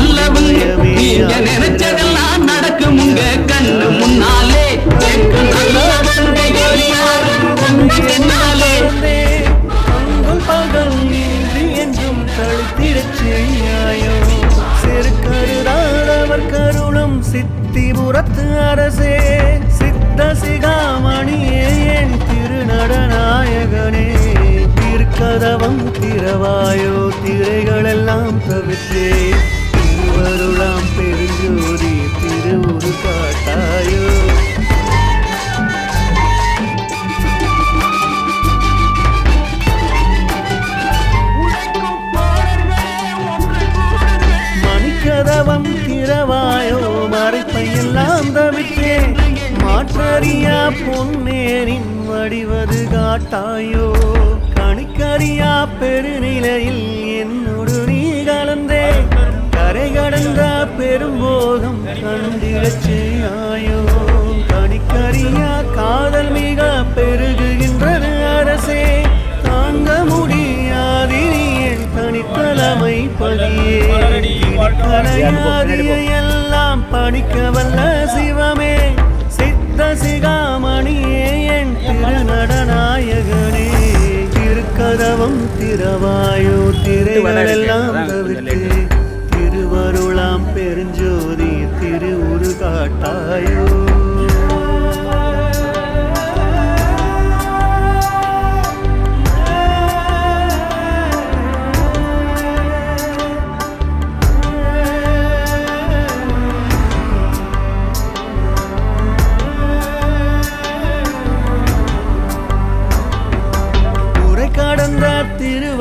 நல்லவங்க நீங்க நினைச்சதெல்லாம் நடக்கும் உங்க கண்ணு முன்னாலே. செருக்கருடானவர் கருளும் சித்திபுரத்து அரசே. பொன்னேரின் வடிவது காட்டாயோ? கணிக்கறியா பெருநிலையில் என்னோடு நீ கலந்தே? கரை கடந்த பெரும்போகம் கண்டிடச் செய்யாயோ கணிக்கறியா காதல் மிக பெருகுகின்றது அரசே. தாங்க முடியாது என் தனித்தலைமை பதியே கலையாதிய எல்லாம் படிக்க வல்ல சிவமே. சித்த சிகா திருக்கதவம் திரவாயோ திரைகளெல்லாம் தவிர்த்து திருவருளாம் பெருஞ்சோதி திருவுரு காட்டாயோ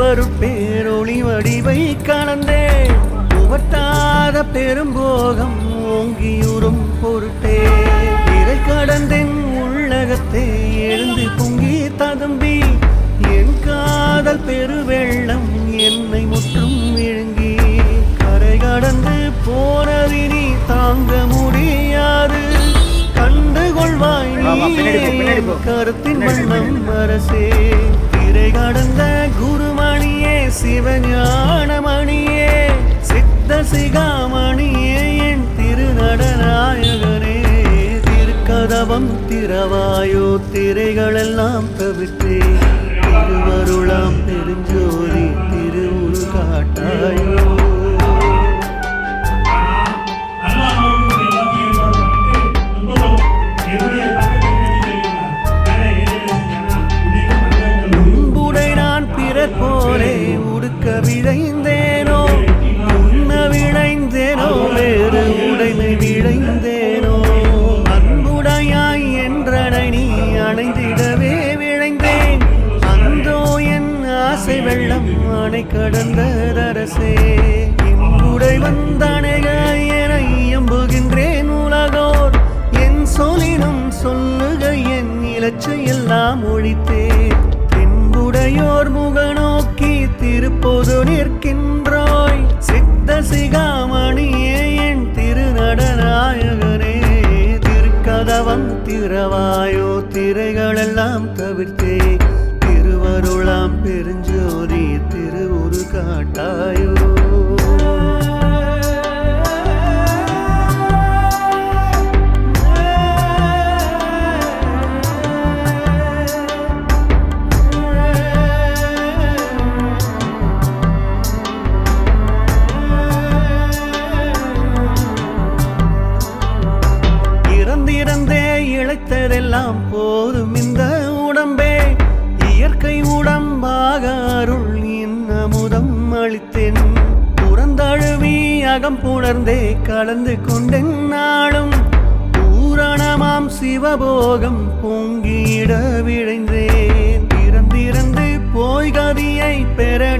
திருவருட்பேரொளி வடிவை கலந்தே உவட்டாத பெரும்போகம் ஓங்கியுறும் பொருட்டே. இறை கடந்தென் உள்ளகத்தே எழுந்து பொங்கி ததும்பி. என் காதல் பெருவெள்ளம் என்னை முற்றும் விழுங்கி. கரை கடந்து போனதினி தாங்க முடியாது. கண்டு கொள்வாய் நீ. கருத்தின் வண்ணம் அரசே திரை கடந்த குருமணியே சிவஞானமணியே சித்த சிகாமணியே என் திருநடநாயகனே. திருக்கதவம் திரவாயோ திரைகளெல்லாம் தவிர்த்தே திருவருளாம் தெரிஞ்சோ ஆசை வெள்ளம் அணை கடந்ததரசே அரசே இன்புடை வந்தணைக என எம்புகின்றேன் உலகோர். என் சொல்லினும் சொல்லுக என் இலச்சை எல்லாம் ஒழித்தே ஒழித்தேன் முக நோக்கி திருப்போது நிற்கின்றோய். சித்த சிகாமணியே என் திருநடநாயகனே. திருக்கதவம் திறவாயோ திரைகளெல்லாம் தவிர்த்தே. தெரிஞ்சோரி திரு திருவுரு காட்டாயோ இன்னமுதம் புறந்தழுவி அகம் புணர்ந்தே கலந்து கொண்டேன் நாளும். பூரணமாம் சிவபோகம் பொங்கிட விழைந்தேன். இறந்திறந்து போய் கதியை பெற